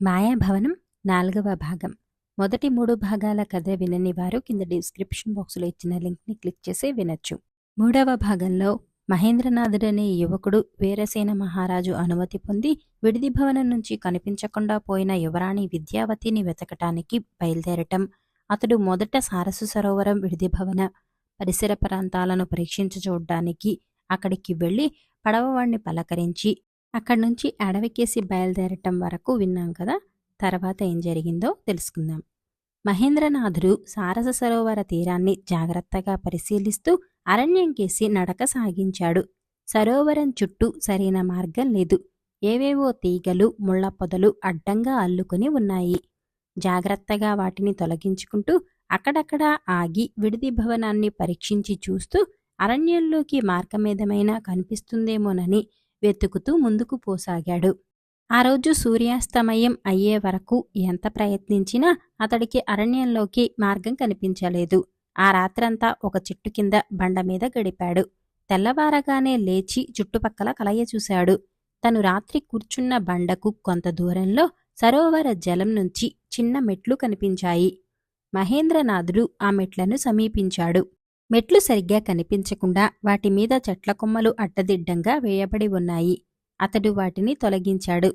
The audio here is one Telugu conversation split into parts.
మాయాభవనం నాలుగవ భాగం. మొదటి మూడు భాగాల కథ వినని వారు కింద డిస్క్రిప్షన్ బాక్సులో ఇచ్చిన లింక్ని క్లిక్ చేసి వినొచ్చు. మూడవ భాగంలో మహేంద్రనాథుడనే యువకుడు వీరసేన మహారాజు అనుమతి పొంది విడిది భవనం నుంచి కనిపించకుండా పోయిన యువరాణి విద్యావతిని వెతకటానికి బయలుదేరటం. అతడు మొదట సారసు సరోవరం విడిది భవన పరిసర ప్రాంతాలను పరీక్షించి చూడ్డానికి అక్కడికి వెళ్ళి పడవవాణ్ణి పలకరించి అక్కడి నుంచి అడవికేసి బయలుదేరటం వరకు విన్నాం కదా! తర్వాత ఏం జరిగిందో తెలుసుకుందాం. మహేంద్రనాథుడు సారస సరోవర తీరాన్ని జాగ్రత్తగా పరిశీలిస్తూ అరణ్యం కేసి నడక సాగించాడు. సరోవరం చుట్టూ సరైన మార్గం లేదు. ఏవేవో తీగలు ముళ్ళ పొదలు అడ్డంగా అల్లుకొని ఉన్నాయి. జాగ్రత్తగా వాటిని తొలగించుకుంటూ అక్కడక్కడా ఆగి విడిది భవనాన్ని పరీక్షించి చూస్తూ అరణ్యంలోకి మార్గమేదమైనా కనిపిస్తుందేమోనని వెతుకుతూ ముందుకు పోసాగాడు. ఆ రోజు సూర్యాస్తమయం అయ్యే వరకు ఎంత ప్రయత్నించినా అతడికి అరణ్యంలోకి మార్గం కనిపించలేదు. ఆ రాత్రంతా ఒక చెట్టు కింద బండ మీద గడిపాడు. తెల్లవారగానే లేచి చుట్టుపక్కల కలయ చూశాడు. తను రాత్రి కూర్చున్న బండకు కొంత దూరంలో సరోవర జలం నుంచి చిన్న మెట్లు కనిపించాయి. మహేంద్రనాథుడు ఆ మెట్లను సమీపించాడు. మెట్లు సరిగ్గా కనిపించకుండా వాటి మీద చెట్ల కొమ్మలు అడ్డదిడ్డంగా వేయబడి ఉన్నాయి. అతడు వాటిని తొలగించాడు.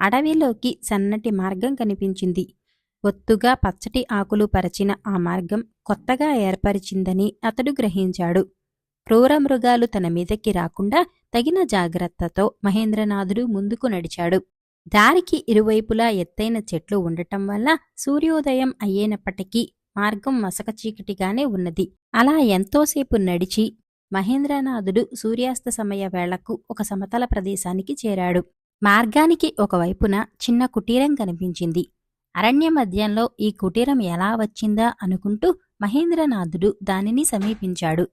అడవిలోకి సన్నటి మార్గం కనిపించింది. ఒత్తుగా పచ్చటి ఆకులు పరచిన ఆ మార్గం కొత్తగా ఏర్పరిచిందని అతడు గ్రహించాడు. క్రూర మృగాలు తన మీదకి రాకుండా తగిన జాగ్రత్తతో మహేంద్రనాథుడు ముందుకు నడిచాడు. దారికి ఇరువైపులా ఎత్తైన చెట్లు ఉండటం వల్ల సూర్యోదయం అయ్యేనప్పటికీ మార్గం మసక చీకటిగానే ఉన్నది. అలా ఎంతోసేపు నడిచి మహేంద్రనాథుడు సూర్యాస్త సమయ వేళకు ఒక సమతల ప్రదేశానికి చేరాడు. మార్గానికి ఒకవైపున చిన్న కుటీరం కనిపించింది. అరణ్య మధ్యంలో ఈ కుటీరం ఎలా వచ్చిందా అనుకుంటూ మహేంద్రనాథుడు దానిని సమీపించాడు.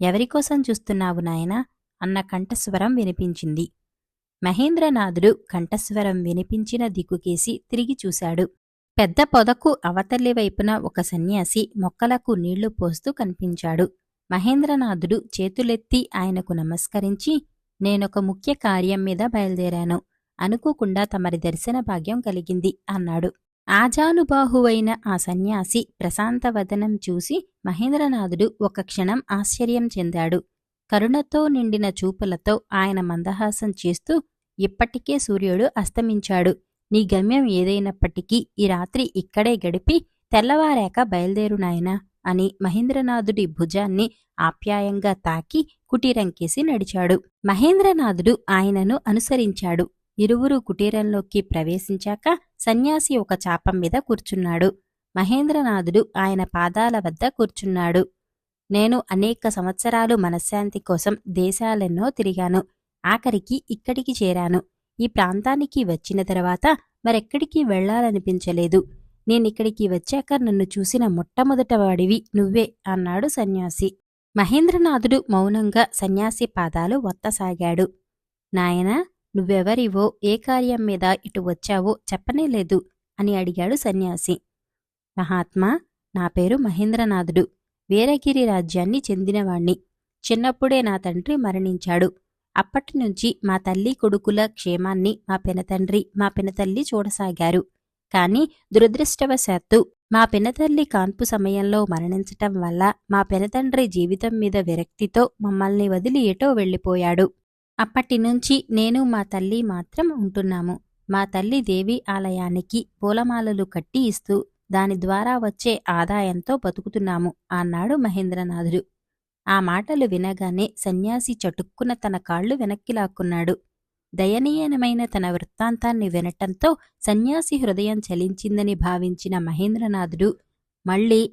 ఎవరికోసం చూస్తున్నావు నాయనా? అన్న కంఠస్వరం వినిపించింది. మహేంద్రనాథుడు కంఠస్వరం వినిపించిన దిక్కుకేసి తిరిగి చూశాడు. పెద్ద పొదకు అవతలి వైపున ఒక సన్యాసి మొక్కలకు నీళ్ళు పోస్తూ కనిపించాడు. మహేంద్రనాథుడు చేతులెత్తి ఆయనకు నమస్కరించి నేనొక ముఖ్య కార్యం మీద బయలుదేరాను. అనుకోకుండా తమరి దర్శన భాగ్యం కలిగింది అన్నాడు. ఆజానుబాహువైన ఆ సన్యాసి ప్రశాంతవదనం చూసి మహేంద్రనాథుడు ఒక క్షణం ఆశ్చర్యం చెందాడు. కరుణతో నిండిన చూపులతో ఆయన మందహాసం చేస్తూ ఇప్పటికే సూర్యుడు అస్తమించాడు. నీ గమ్యం ఏదైనప్పటికీ ఈ రాత్రి ఇక్కడే గడిపి తెల్లవారాక బయలుదేరు నాయనా అని మహేంద్రనాథుడి భుజాన్ని ఆప్యాయంగా తాకి కుటీరంకేసి నడిచాడు. మహేంద్రనాథుడు ఆయనను అనుసరించాడు. ఇరువురు కుటీరంలోకి ప్రవేశించాక సన్యాసి ఒక చాపం మీద కూర్చున్నాడు. మహేంద్రనాథుడు ఆయన పాదాల వద్ద కూర్చున్నాడు. నేను అనేక సంవత్సరాలు మనశ్శాంతి కోసం దేశాలెన్నో తిరిగాను. ఆఖరికి ఇక్కడికి చేరాను. ఈ ప్రాంతానికి వచ్చిన తర్వాత మరెక్కడికి వెళ్ళాలనిపించలేదు నేనిక్కడికి వచ్చాక నన్ను చూసిన మొట్టమొదట వాడివి నువ్వే అన్నాడు సన్యాసి. మహేంద్రనాథుడు మౌనంగా సన్యాసి పాదాలు వత్తసాగాడు నాయనా నువ్వెవరివో ఏ కార్యం మీద ఇటు వచ్చావో చెప్పనేలేదు అని అడిగాడు సన్యాసి. మహాత్మా నా పేరు మహేంద్రనాథుడు. వీరగిరి రాజ్యాన్ని చెందినవాణ్ణి. చిన్నప్పుడే నా తండ్రి మరణించాడు. అప్పటి నుంచి మా తల్లి కొడుకుల క్షేమాన్ని మా పినతండ్రి మా పినతల్లి చూడసాగారు. కాని దురదృష్టవశాత్తు మా పినతల్లి కాన్పు సమయంలో మరణించటం వల్ల మా పినతండ్రి జీవితం మీద విరక్తితో మమ్మల్ని వదిలి ఎటో వెళ్ళిపోయాడు. అప్పటినుంచి నేను మా తల్లి మాత్రం ఉంటున్నాము. మా తల్లి దేవి ఆలయానికి పూలమాలలు కట్టి ఇస్తూ దాని ద్వారా వచ్చే ఆదాయంతో బతుకుతున్నాము అన్నాడు మహేంద్రనాథుడు. ఆ మాటలు వినగానే సన్యాసి చటుక్కున తన కాళ్ళు వెనక్కి లాక్కున్నాడు. దయనీయనమైన తన వృత్తాంతాన్ని వినటంతో సన్యాసి హృదయం చలించిందని భావించిన మహేంద్రనాథుడు మళ్ళీ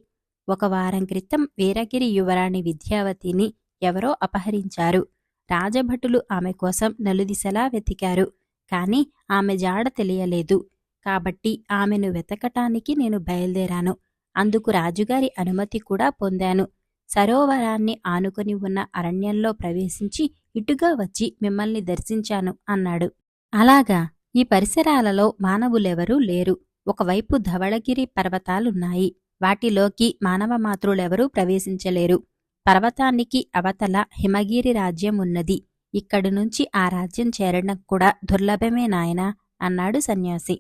ఒక వారం క్రితం వీరగిరి యువరాణి విద్యావతిని ఎవరో అపహరించారు. రాజభటులు ఆమె కోసం నలుదిశలా వెతికారు. కాని ఆమె జాడ తెలియలేదు. కాబట్టి ఆమెను వెతకటానికి నేను బయలుదేరాను. అందుకు రాజుగారి అనుమతి కూడా పొందాను. సరోవరాన్ని ఆనుకొని ఉన్న అరణ్యంలో ప్రవేశించి ఇటుగా వచ్చి మిమ్మల్ని దర్శించాను అన్నాడు. అలాగా ఈ పరిసరాలలో మానవులెవరూ లేరు. ఒకవైపు ధవళగిరి పర్వతాలున్నాయి. వాటిలోకి మానవ మాతృలెవరూ ప్రవేశించలేరు. పర్వతానికి అవతల హిమగిరి రాజ్యం ఉన్నది. ఇక్కడి నుంచి ఆ రాజ్యం చేరడం కూడా దుర్లభమే నాయనా అన్నాడు సన్యాసి.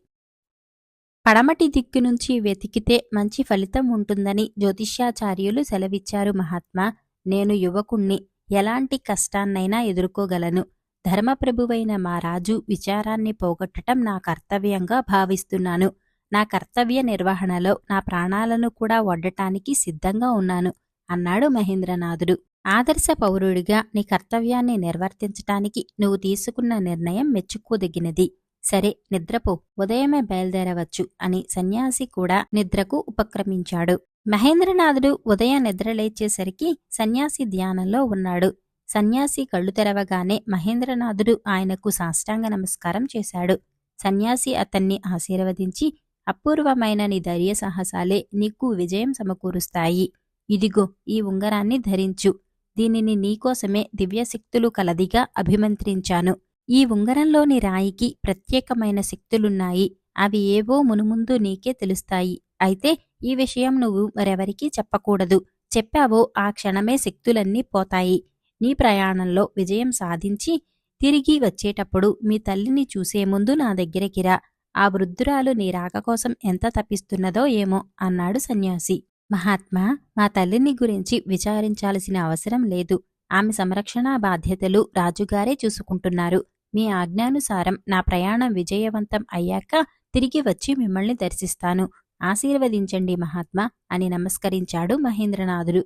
పడమటి దిక్కు నుంచి వెతికితే మంచి ఫలితం ఉంటుందని జ్యోతిష్యాచార్యులు సెలవిచ్చారు మహాత్మా. నేను యువకుణ్ణి ఎలాంటి కష్టాన్నైనా ఎదుర్కోగలను. ధర్మప్రభువైన మా రాజు విచారాన్ని పోగొట్టటం నా కర్తవ్యంగా భావిస్తున్నాను. నా కర్తవ్య నిర్వహణలో నా ప్రాణాలను కూడా వడ్డటానికి సిద్ధంగా ఉన్నాను అన్నాడు మహేంద్రనాథుడు. ఆదర్శ పౌరుడిగా నీ కర్తవ్యాన్ని నిర్వర్తించటానికి నువ్వు తీసుకున్న నిర్ణయం మెచ్చుకోదగినది. సరే నిద్రపో. ఉదయమే బయలుదేరవచ్చు అని సన్యాసి కూడా నిద్రకు ఉపక్రమించాడు. మహేంద్రనాథుడు ఉదయం నిద్రలేచేసరికి సన్యాసి ధ్యానంలో ఉన్నాడు. సన్యాసి కళ్ళు తెరవగానే మహేంద్రనాథుడు ఆయనకు సాష్టాంగ నమస్కారం చేశాడు. సన్యాసి అతన్ని ఆశీర్వదించి అపూర్వమైన నీ ధైర్య సాహసాలే నీకు విజయం సమకూరుస్తాయి. ఇదిగో ఈ ఉంగరాన్ని ధరించు. దీనిని నీకోసమే దివ్యశక్తులు కలదిగా అభిమంత్రించాను. ఈ ఉంగరంలోని రాయికి ప్రత్యేకమైన శక్తులున్నాయి. అవి ఏవో మునుముందు నీకే తెలుస్తాయి. అయితే ఈ విషయం నువ్వు మరెవరికీ చెప్పకూడదు. చెప్పావో ఆ క్షణమే శక్తులన్నీ పోతాయి. నీ ప్రయాణంలో విజయం సాధించి తిరిగి వచ్చేటప్పుడు మీ తల్లిని చూసే ముందు నా దగ్గరికి రా. ఆ వృద్ధురాలు నీ రాక కోసం ఎంత తప్పిస్తున్నదో ఏమో అన్నాడు సన్యాసి. మహాత్మా మా తల్లిని గురించి విచారించాల్సిన అవసరం లేదు. ఆమె సంరక్షణ బాధ్యతలు రాజుగారే చూసుకుంటున్నారు. మీ ఆజ్ఞానుసారం నా ప్రయాణం విజయవంతం అయ్యాక తిరిగి వచ్చి మిమ్మల్ని దర్శిస్తాను. ఆశీర్వదించండి మహాత్మా అని నమస్కరించాడు మహేంద్రనాథుడు.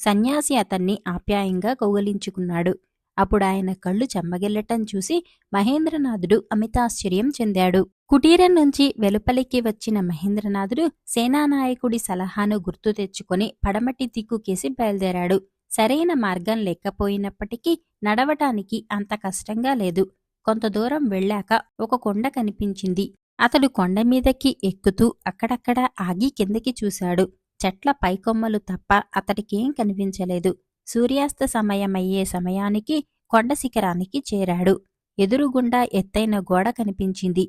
సన్యాసి అతన్ని ఆప్యాయంగా కౌగలించుకున్నాడు. అప్పుడు ఆయన కళ్ళు చెమ్మగిల్లటం చూసి మహేంద్రనాథుడు అమితాశ్చర్యం చెందాడు. కుటీరం నుంచి వెలుపలికి వచ్చిన మహేంద్రనాథుడు సేనానాయకుడి సలహాను గుర్తు తెచ్చుకొని పడమటి దిక్కుకేసి బయలుదేరాడు. సరైన మార్గం లేకపోయినప్పటికీ నడవటానికి అంత కష్టంగా లేదు. కొంత దూరం వెళ్ళాక ఒక కొండ కనిపించింది. అతడు కొండ మీదకి ఎక్కుతూ అక్కడక్కడ ఆగి కిందకి చూశాడు. చెట్ల పైకొమ్మలు తప్ప అతడికేం కనిపించలేదు. సూర్యాస్త సమయమయ్యే సమయానికి కొండ శిఖరానికి చేరాడు. ఎదురుగుండా ఎత్తైన గోడ కనిపించింది.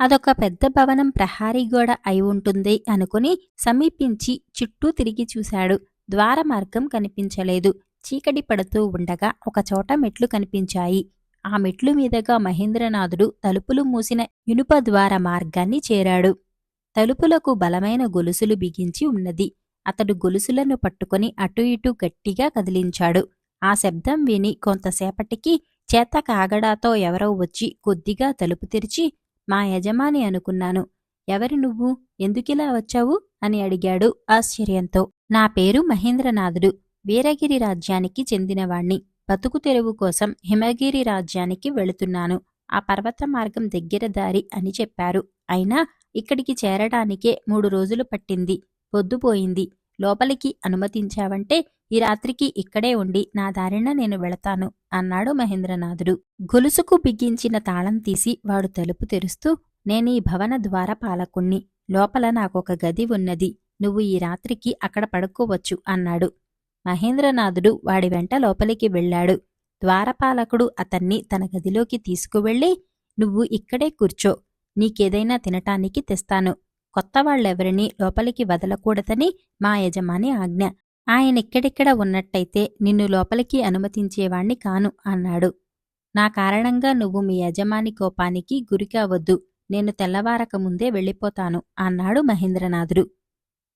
అదొక పెద్ద భవనం ప్రహారీ గోడ అయి ఉంటుంది అనుకుని సమీపించి చుట్టూ తిరిగి చూశాడు. ద్వార మార్గం కనిపించలేదు. చీకటి పడుతూ ఉండగా ఒకచోట మెట్లు కనిపించాయి. ఆ మెట్లు మీదగా మహేంద్రనాథుడు తలుపులు మూసిన ఇనుప ద్వార మార్గాన్ని చేరాడు. తలుపులకు బలమైన గొలుసులు బిగించి ఉన్నది. అతడు గొలుసులను పట్టుకొని అటు ఇటు గట్టిగా కదిలించాడు. ఆ శబ్దం విని కొంతసేపటికి చేత కాగడాతో ఎవరో వచ్చి కొద్దిగా తలుపు తెరిచి మా యజమాని అనుకున్నాను. ఎవరి నువ్వు? ఎందుకిలా వచ్చావు? అని అడిగాడు ఆశ్చర్యంతో. నా పేరు మహేంద్రనాథుడు. వీరగిరి రాజ్యానికి చెందినవాణ్ణి. బతుకు తెరువు కోసం హిమగిరి రాజ్యానికి వెళుతున్నాను. ఆ పర్వత మార్గం దగ్గర దారి అని చెప్పారు. అయినా ఇక్కడికి చేరడానికే మూడు రోజులు పట్టింది. పొద్దుపోయింది లోపలికి అనుమతించావంటే ఈ రాత్రికి ఇక్కడే ఉండి నా దారిన నేను వెళతాను అన్నాడు మహేంద్రనాథుడు. గొలుసుకు బిగించిన తాళం తీసి వాడు తలుపు తెరుస్తూ నేనీ భవన ద్వారపాలకుణ్ణి లోపల నాకొక గది ఉన్నది. నువ్వు ఈ రాత్రికి అక్కడ పడుకోవచ్చు అన్నాడు. మహేంద్రనాథుడు వాడి వెంట లోపలికి వెళ్ళాడు. ద్వారపాలకుడు అతన్ని తన గదిలోకి తీసుకువెళ్ళి నువ్వు ఇక్కడే కూర్చో. నీకేదైనా తినటానికి తెస్తాను. కొత్త వాళ్ళెవరినీ లోపలికి వదలకూడదని మా యజమాని ఆజ్ఞ. ఆయనెక్కడెక్కడ ఉన్నట్టయితే నిన్ను లోపలికి అనుమతించేవాణ్ణి కాను అన్నాడు. నా కారణంగా నువ్వు మీ యజమాని కోపానికి గురికావద్దు. నేను తెల్లవారక ముందే వెళ్ళిపోతాను అన్నాడు మహేంద్రనాథుడు.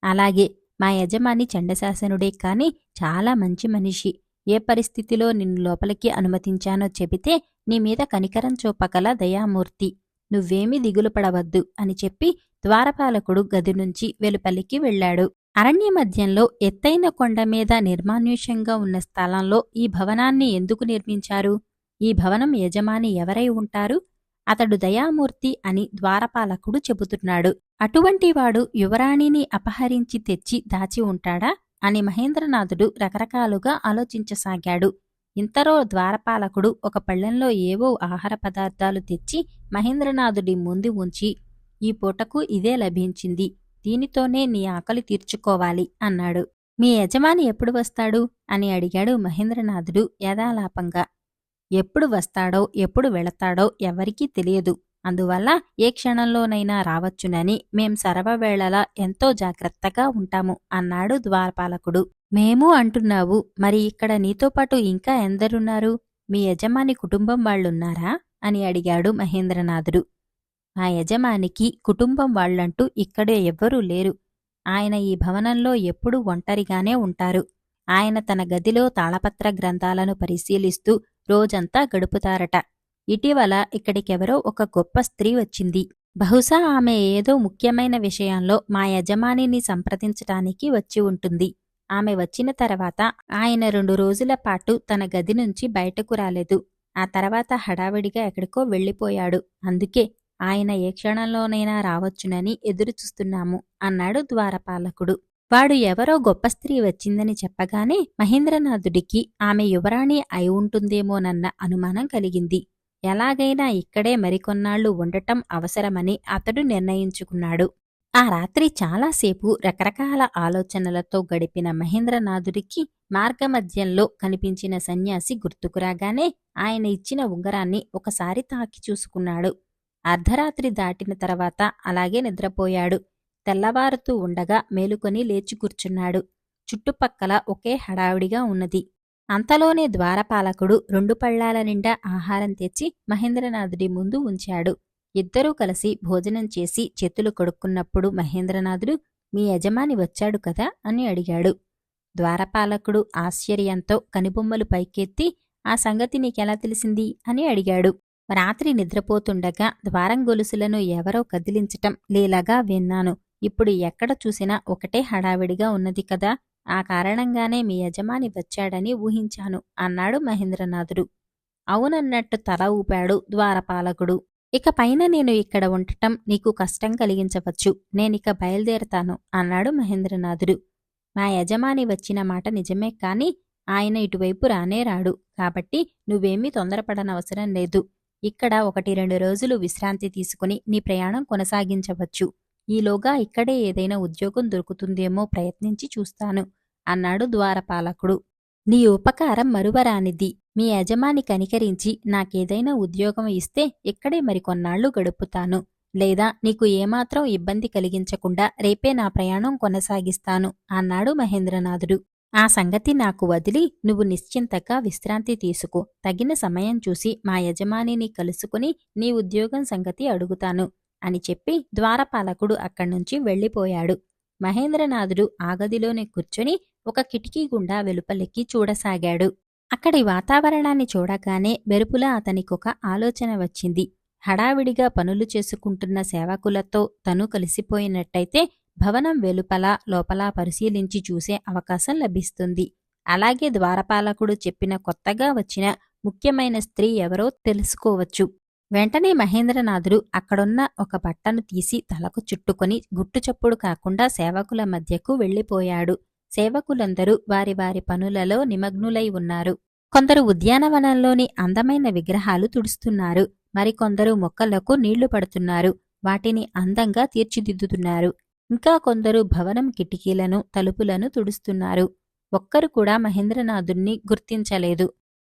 అలాగే మా యజమాని చండశాసనుడే కాని చాలా మంచి మనిషి. ఏ పరిస్థితిలో నిన్ను లోపలికి అనుమతించానో చెబితే నీ మీద కనికరం చూపగల దయామూర్తి. నువ్వేమీ దిగులు పడవద్దు అని చెప్పి ద్వారపాలకుడు గది నుంచి వెలుపలికి వెళ్ళాడు. అరణ్య మధ్యంలో ఎత్తైన కొండ మీద నిర్మానుష్యంగా ఉన్న స్థలంలో ఈ భవనాన్ని ఎందుకు నిర్మించారు? ఈ భవనం యజమాని ఎవరై ఉంటారు? అతడు దయామూర్తి అని ద్వారపాలకుడు చెబుతున్నాడు. అటువంటివాడు యువరాణిని అపహరించి తెచ్చి దాచి ఉంటాడా? అని మహేంద్రనాథుడు రకరకాలుగా ఆలోచించసాగాడు. ఇంతరో ద్వారపాలకుడు ఒక పళ్ళెంలో ఏవో ఆహార పదార్థాలు తెచ్చి మహేంద్రనాథుడి ముందు ఉంచి ఈ పూటకు ఇదే లభించింది. దీనితోనే నీ ఆకలి తీర్చుకోవాలి అన్నాడు. మీ యజమాని ఎప్పుడు వస్తాడు అని అడిగాడు మహేంద్రనాథుడు యథాలాపంగా. ఎప్పుడు వస్తాడో ఎప్పుడు వెళతాడో ఎవరికీ తెలియదు. అందువల్ల ఏ క్షణంలోనైనా రావచ్చునని మేం సర్వవేళలా ఎంతో జాగ్రత్తగా ఉంటాము అన్నాడు ద్వారపాలకుడు. మేము అంటున్నావు మరి ఇక్కడ నీతో పాటు ఇంకా ఎందరున్నారు? మీ యజమాని కుటుంబం వాళ్ళున్నారా? అని అడిగాడు మహేంద్రనాథుడు. మా యజమానికి కుటుంబం వాళ్ళంటూ ఇక్కడే ఎవ్వరూ లేరు. ఆయన ఈ భవనంలో ఎప్పుడూ ఒంటరిగానే ఉంటారు. ఆయన తన గదిలో తాళపత్ర గ్రంథాలను పరిశీలిస్తూ రోజంతా గడుపుతారట. ఇటీవల ఇక్కడికెవరో ఒక గొప్ప స్త్రీ వచ్చింది. బహుశా ఆమె ఏదో ముఖ్యమైన విషయంలో మా యజమానిని సంప్రదించటానికి వచ్చి ఉంటుంది. ఆమె వచ్చిన తర్వాత ఆయన రెండు రోజుల పాటు తన గది నుంచి బయటకు రాలేదు. ఆ తర్వాత హడావిడిగా ఎక్కడికో వెళ్ళిపోయాడు. అందుకే ఆయన ఏ క్షణంలోనైనా రావచ్చునని ఎదురుచూస్తున్నాము అన్నాడు ద్వారపాలకుడు. వాడు ఎవరో గొప్ప స్త్రీ వచ్చిందని చెప్పగానే మహేంద్రనాథుడికి ఆమె యువరాణి అయి ఉంటుందేమోనన్న అనుమానం కలిగింది. ఎలాగైనా ఇక్కడే మరికొన్నాళ్ళు ఉండటం అవసరమని అతడు నిర్ణయించుకున్నాడు. ఆ రాత్రి చాలాసేపు రకరకాల ఆలోచనలతో గడిపిన మహేంద్రనాథుడికి మార్గమధ్యంలో కనిపించిన సన్యాసి గుర్తుకురాగానే ఆయన ఇచ్చిన ఉంగరాన్ని ఒకసారి తాకి చూసుకున్నాడు. అర్ధరాత్రి దాటిన తర్వాత అలాగే నిద్రపోయాడు. తెల్లవారుతూ ఉండగా మేలుకొని లేచి కూర్చున్నాడు. చుట్టుపక్కల ఒకే హడావిడిగా ఉన్నది. అంతలోనే ద్వారపాలకుడు రెండు పళ్ళాల నిండా ఆహారం తెచ్చి మహేంద్రనాథుడి ముందు ఉంచాడు. ఇద్దరూ కలిసి భోజనం చేసి చేతులు కడుక్కున్నప్పుడు మహేంద్రనాథుడు మీ యజమాని వచ్చాడు కదా? అని అడిగాడు. ద్వారపాలకుడు ఆశ్చర్యంతో కనుబొమ్మలు పైకెత్తి ఆ సంగతి నీకెలా తెలిసింది? అని అడిగాడు. రాత్రి నిద్రపోతుండగా ద్వారం గొలుసులను ఎవరో కదిలించటం లీలగా విన్నాను. ఇప్పుడు ఎక్కడ చూసినా ఒకటే హడావిడిగా ఉన్నది కదా. ఆ కారణంగానే మీ యజమాని వచ్చాడని ఊహించాను అన్నాడు మహేంద్రనాథుడు. అవునన్నట్టు తల ఊపాడు ద్వారపాలకుడు. ఇక పైన నేను ఇక్కడ ఉండటం నీకు కష్టం కలిగించవచ్చు. నేనిక బయలుదేరతాను అన్నాడు మహేంద్రనాథుడు. మా యజమాని వచ్చిన మాట నిజమే కాని ఆయన ఇటువైపు రానే రాడు. కాబట్టి నువ్వేమీ తొందరపడనవసరం లేదు. ఇక్కడ ఒకటి రెండు రోజులు విశ్రాంతి తీసుకుని నీ ప్రయాణం కొనసాగించవచ్చు. ఈలోగా ఇక్కడే ఏదైనా ఉద్యోగం దొరుకుతుందేమో ప్రయత్నించి చూస్తాను అన్నాడు ద్వారపాలకుడు. నీ ఉపకారం మరువరానిది. మీ యజమాని కనికరించి నాకేదైనా ఉద్యోగం ఇస్తే ఇక్కడే మరికొన్నాళ్ళు గడుపుతాను. లేదా నీకు ఏమాత్రం ఇబ్బంది కలిగించకుండా రేపే నా ప్రయాణం కొనసాగిస్తాను అన్నాడు మహేంద్రనాథుడు. ఆ సంగతి నాకు వదిలి నువ్వు నిశ్చింతగా విశ్రాంతి తీసుకో. తగిన సమయం చూసి మా యజమానిని కలుసుకుని నీ ఉద్యోగం సంగతి అడుగుతాను. అని చెప్పి ద్వారపాలకుడు అక్కడ్నుంచి వెళ్ళిపోయాడు. మహేంద్రనాథుడు ఆగదిలోనే కూర్చొని ఒక కిటికీ గుండా వెలుపలెక్కి చూడసాగాడు. అక్కడి వాతావరణాన్ని చూడగానే వెరుపులా అతనికొక ఆలోచన వచ్చింది. హడావిడిగా పనులు చేసుకుంటున్న సేవకులతో తను కలిసిపోయినట్టయితే భవనం వెలుపల లోపల పరిశీలించి చూసే అవకాశం లభిస్తుంది. అలాగే ద్వారపాలకుడు చెప్పిన కొత్తగా వచ్చిన ముఖ్యమైన స్త్రీ ఎవరో తెలుసుకోవచ్చు. వెంటనే మహేంద్రనాథుడు అక్కడున్న ఒక బట్టను తీసి తలకు చుట్టుకొని గుట్టుచప్పుడు కాకుండా సేవకుల మధ్యకు వెళ్ళిపోయాడు. సేవకులందరూ వారి వారి పనులలో నిమగ్నులై ఉన్నారు. కొందరు ఉద్యానవనంలోని అందమైన విగ్రహాలు తుడుస్తున్నారు. మరికొందరు మొక్కలకు నీళ్ళు పడుతున్నారు. వాటిని అందంగా తీర్చిదిద్దుతున్నారు. ఇంకా కొందరు భవనం కిటికీలను తలుపులను తుడుస్తున్నారు. ఒక్కరు కూడా మహేంద్రనాథుణ్ణి గుర్తించలేదు.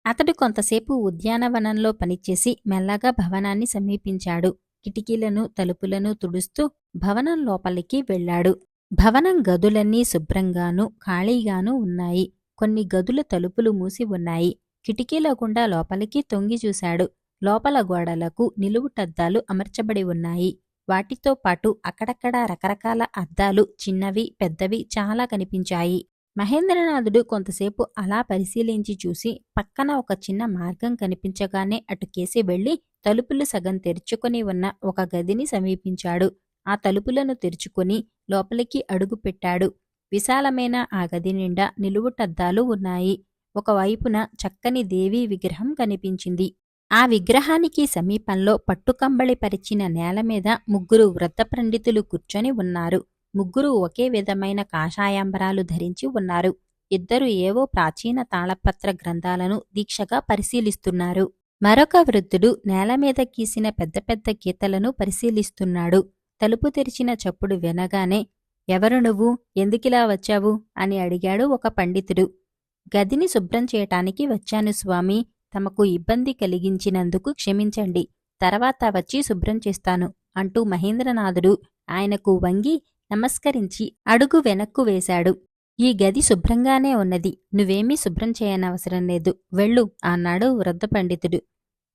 అతడు కొంతసేపు ఉద్యానవనంలో పనిచేసి మెల్లగా భవనాన్ని సమీపించాడు. కిటికీలను తలుపులను తుడుస్తూ భవనం లోపలికి వెళ్ళాడు. భవనం గదులన్నీ శుభ్రంగానూ ఖాళీగానూ ఉన్నాయి. కొన్ని గదుల తలుపులు మూసి ఉన్నాయి. కిటికీల గుండా లోపలికి తొంగి చూశాడు. లోపల గోడలకు నిలువుటద్దాలు అమర్చబడి ఉన్నాయి. వాటితో పాటు అక్కడక్కడా రకరకాల అద్దాలు చిన్నవి పెద్దవి చాలా కనిపించాయి. మహేంద్రనాథుడు కొంతసేపు అలా పరిశీలించి చూసి పక్కన ఒక చిన్న మార్గం కనిపించగానే అటుకేసి వెళ్ళి తలుపులు సగం తెరుచుకొని ఉన్న ఒక గదిని సమీపించాడు. ఆ తలుపులను తెరుచుకొని లోపలికి అడుగుపెట్టాడు విశాలమైన ఆ గది నిండా నిలువుటద్దాలు ఉన్నాయి. ఒకవైపున చక్కని దేవీ విగ్రహం కనిపించింది. ఆ విగ్రహానికి సమీపంలో పట్టుకంబళి పరిచిన నేల మీద ముగ్గురు వృద్ధ పండితులు కూర్చొని ఉన్నారు. ముగ్గురు ఒకే విధమైన కాషాయాంబరాలు ధరించి ఉన్నారు. ఇద్దరు ఏవో ప్రాచీన తాళపత్ర గ్రంథాలను దీక్షగా పరిశీలిస్తున్నారు. మరొక వృద్ధుడు నేల మీద గీసిన పెద్ద పెద్ద గీతలను పరిశీలిస్తున్నాడు. తలుపు తెరిచిన చప్పుడు వినగానే ఎవరు నువ్వు? ఎందుకిలా వచ్చావు? అని అడిగాడు ఒక పండితుడు. గదిని శుభ్రం చేయటానికి వచ్చాను స్వామి. తమకు ఇబ్బంది కలిగించినందుకు క్షమించండి. తర్వాత వచ్చి శుభ్రం చేస్తాను అంటూ మహేంద్రనాథుడు ఆయనకు వంగి నమస్కరించి అడుగు వెనక్కు వేశాడు. ఈ గది శుభ్రంగానే ఉన్నది. నువ్వేమీ శుభ్రం చేయనవసరం లేదు. వెళ్ళు అన్నాడు వృద్ధ పండితుడు.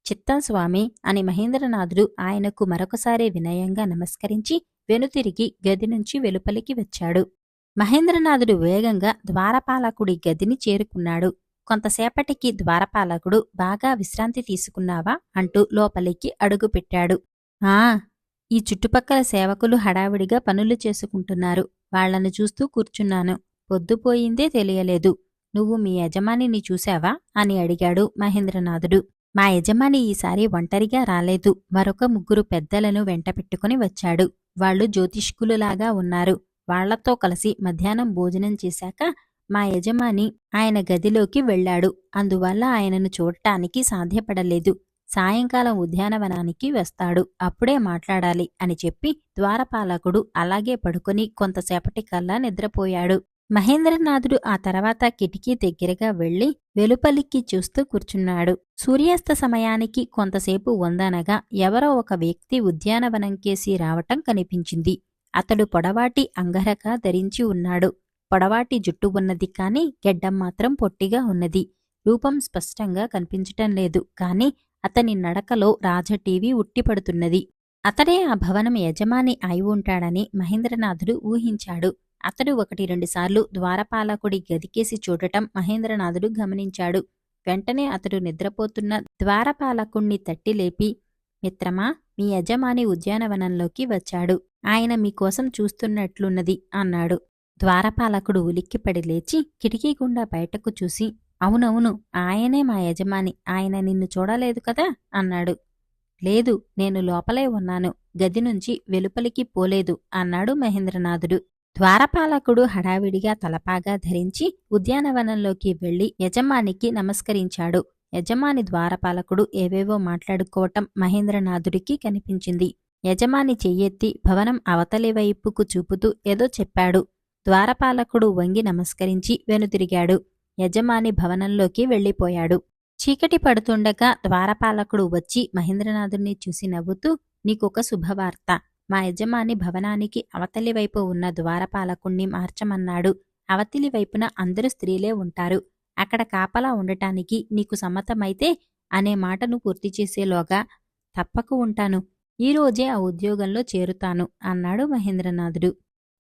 చిత్తం స్వామి అని మహేంద్రనాథుడు ఆయనకు మరొకసారి వినయంగా నమస్కరించి వెనుతిరిగి గది నుంచి వెలుపలికి వచ్చాడు. మహేంద్రనాథుడు వేగంగా ద్వారపాలకుడి గదిని చేరుకున్నాడు. కొంతసేపటికి ద్వారపాలకుడు బాగా విశ్రాంతి తీసుకున్నావా? అంటూ లోపలికి అడుగుపెట్టాడు. ఆ ఈ చుట్టుపక్కల సేవకులు హడావిడిగా పనులు చేసుకుంటున్నారు. వాళ్ళను చూస్తూ కూర్చున్నాను. పొద్దుపోయిందే తెలియలేదు. నువ్వు మీ యజమానిని చూశావా? అని అడిగాడు మహేంద్రనాథుడు. మా యజమాని ఈసారి ఒంటరిగా రాలేదు. మరొక ముగ్గురు పెద్దలను వెంటపెట్టుకుని వచ్చాడు. వాళ్ళు జ్యోతిష్కులులాగా ఉన్నారు. వాళ్ళతో కలిసి మధ్యాహ్నం భోజనం చేశాక మా యజమాని ఆయన గదిలోకి వెళ్ళాడు. అందువల్ల ఆయనను చూడటానికి సాధ్యపడలేదు. సాయంకాలం ఉద్యానవనానికి వస్తాడు. అప్పుడే మాట్లాడాలి అని చెప్పి ద్వారపాలకుడు అలాగే పడుకొని కొంతసేపటికల్లా నిద్రపోయాడు. మహేంద్రనాథుడు ఆ తర్వాత కిటికీ దగ్గరగా వెళ్ళి వెలుపలికి చూస్తూ కూర్చున్నాడు. సూర్యాస్త సమయానికి కొంతసేపు వందనగా ఎవరో ఒక వ్యక్తి ఉద్యానవనం కేసి రావటం కనిపించింది. అతడు పొడవాటి అంగరక ధరించి ఉన్నాడు. పొడవాటి జుట్టు ఉన్నది కాని గెడ్డం మాత్రం పొట్టిగా ఉన్నది. రూపం స్పష్టంగా కనిపించటం లేదు. కాని అతని నడకలో రాజటీవీ ఉట్టిపడుతున్నది అతడే ఆ భవనం యజమాని అయి ఉంటాడని మహేంద్రనాథుడు ఊహించాడు. అతడు ఒకటి రెండుసార్లు ద్వారపాలకుడి గదికేసి చూడటం మహేంద్రనాథుడు గమనించాడు. వెంటనే అతడు నిద్రపోతున్న ద్వారపాలకుణ్ణి తట్టి లేపి మిత్రమా మీ యజమాని ఉద్యానవనంలోకి వచ్చాడు. ఆయన మీకోసం చూస్తున్నట్లున్నది అన్నాడు. ద్వారపాలకుడు ఉలిక్కిపడి లేచి కిటికీ గుండా బయటకు చూసి అవునవును ఆయనే మా యజమాని. ఆయన నిన్ను చూడలేదు కదా? అన్నాడు. లేదు నేను లోపలే ఉన్నాను. గది నుంచి వెలుపలికి పోలేదు అన్నాడు మహేంద్రనాథుడు. ద్వారపాలకుడు హడావిడిగా తలపాగా ధరించి ఉద్యానవనంలోకి వెళ్ళి యజమానికి నమస్కరించాడు. యజమాని ద్వారపాలకుడు ఏవేవో మాట్లాడుకోవటం మహేంద్రనాథుడికి కనిపించింది. యజమాని చెయ్యెత్తి భవనం అవతలి వైపుకు చూపుతూ ఏదో చెప్పాడు. ద్వారపాలకుడు వంగి నమస్కరించి వెనుతిరిగాడు. యజమాని భవనంలోకి వెళ్ళిపోయాడు. చీకటి పడుతుండగా ద్వారపాలకుడు వచ్చి మహేంద్రనాథుణ్ణి చూసి నవ్వుతూ నీకొక శుభవార్త. మా యజమాని భవనానికి అవతలి వైపు ఉన్న ద్వారపాలకుణ్ణి మార్చమన్నాడు. అవతలి వైపున అందరూ స్త్రీలే ఉంటారు. అక్కడ కాపలా ఉండటానికి నీకు సమ్మతమైతే అనే మాటను పూర్తి చేసేలోగా తప్పకు ఉంటాను. ఈరోజే ఆ ఉద్యోగంలో చేరుతాను అన్నాడు మహేంద్రనాథుడు.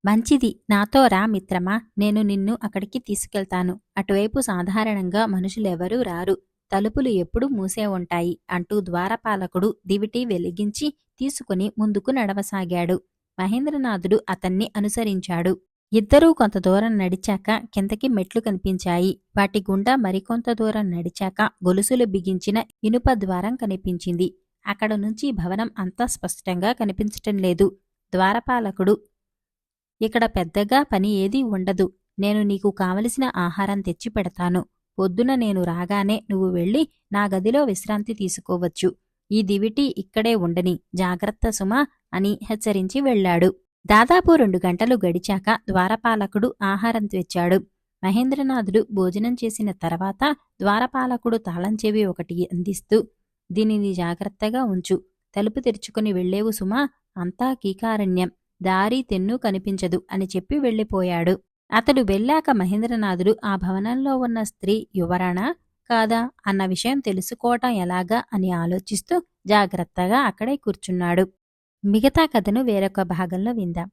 మంచిది. నాతో రా మిత్రమా నేను నిన్ను అక్కడికి తీసుకెళ్తాను. అటువైపు సాధారణంగా మనుషులెవరూ రారు. తలుపులు ఎప్పుడూ మూసే ఉంటాయి అంటూ ద్వారపాలకుడు దివిటి వెలిగించి తీసుకుని ముందుకు నడవసాగాడు. మహేంద్రనాథుడు అతన్ని అనుసరించాడు. ఇద్దరూ కొంత దూరం నడిచాక కిందకి మెట్లు కనిపించాయి. వాటి గుండా మరికొంత దూరం నడిచాక గొలుసులు బిగించిన ఇనుప ద్వారం కనిపించింది. అక్కడ నుంచి భవనం అంతా స్పష్టంగా కనిపించటం లేదు. ద్వారపాలకుడు ఇక్కడ పెద్దగా పని ఏదీ ఉండదు. నేను నీకు కావలసిన ఆహారం తెచ్చి పెడతాను పొద్దున నేను రాగానే నువ్వు వెళ్ళి నా గదిలో విశ్రాంతి తీసుకోవచ్చు. ఈ దివిటి ఇక్కడే ఉండని. జాగ్రత్త సుమా అని హెచ్చరించి వెళ్ళాడు. దాదాపు రెండు గంటలు గడిచాక ద్వారపాలకుడు ఆహారం తెచ్చాడు. మహేంద్రనాథుడు భోజనం చేసిన తర్వాత ద్వారపాలకుడు తాళం చెవి ఒకటి అందిస్తూ దీనిని జాగ్రత్తగా ఉంచు. తలుపు తెరుచుకుని వెళ్ళేవు సుమా. అంతా కీకారణ్యం. దారి తెన్ను కనిపించదు అని చెప్పి వెళ్ళిపోయాడు. అతడు వెళ్ళాక మహేంద్రనాథుడు ఆ భవనంలో ఉన్న స్త్రీ యువరాణా కాదా? అన్న విషయం తెలుసుకోవటం ఎలాగా అని ఆలోచిస్తూ జాగ్రత్తగా అక్కడే కూర్చున్నాడు. మిగతా కథను వేరొక భాగంలో విందాం.